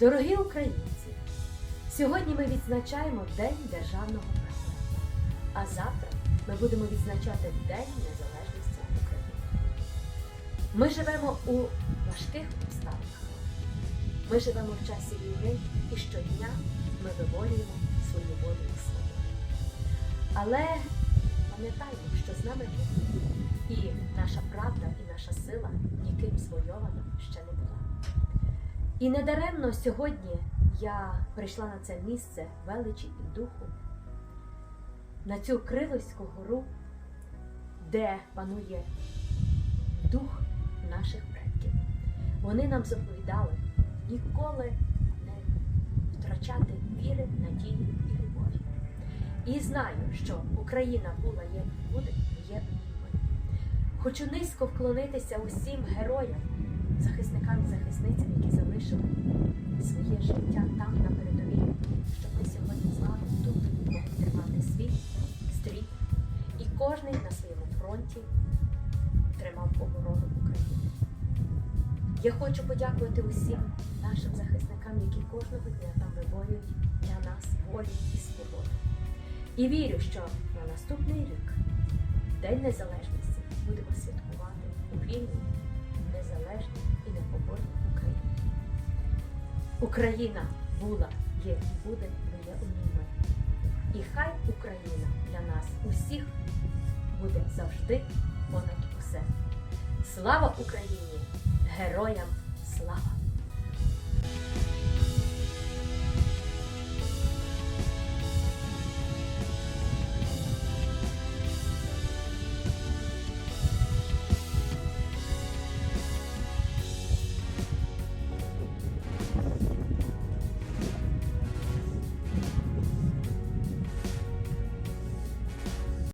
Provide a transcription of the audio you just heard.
Дорогі українці, сьогодні ми відзначаємо День державного прапора, а завтра ми будемо відзначати День Незалежності України. Ми живемо у важких обставинах. Ми живемо в часі війни і щодня ми виборюємо свою волю і свободу. Але пам'ятаємо, що з нами Бог. І наша правда і наша сила ніким звойована ще не. І недаремно сьогодні я прийшла на це місце величі і духу, на цю Криловську гору, де панує дух наших предків. Вони нам заповідали ніколи не втрачати віри, надії і любові. І знаю, що Україна була, є і буде, є у. Хочу низько вклонитися усім героям, захисникам і захисницям, які залишили своє життя там на передовій, щоб ми сьогодні з вами тут могли тримати свій стрій, і кожний на своєму фронті тримав оборону України. Я хочу подякувати усім нашим захисникам, які кожного дня там виборюють для нас волю і свободу. І вірю, що на наступний рік, День Незалежності, будемо святкувати у вільній, незалежній і непоборній Україні. Україна була, є і буде, бо є. І хай Україна для нас усіх буде завжди понад усе. Слава Україні! Героям слава!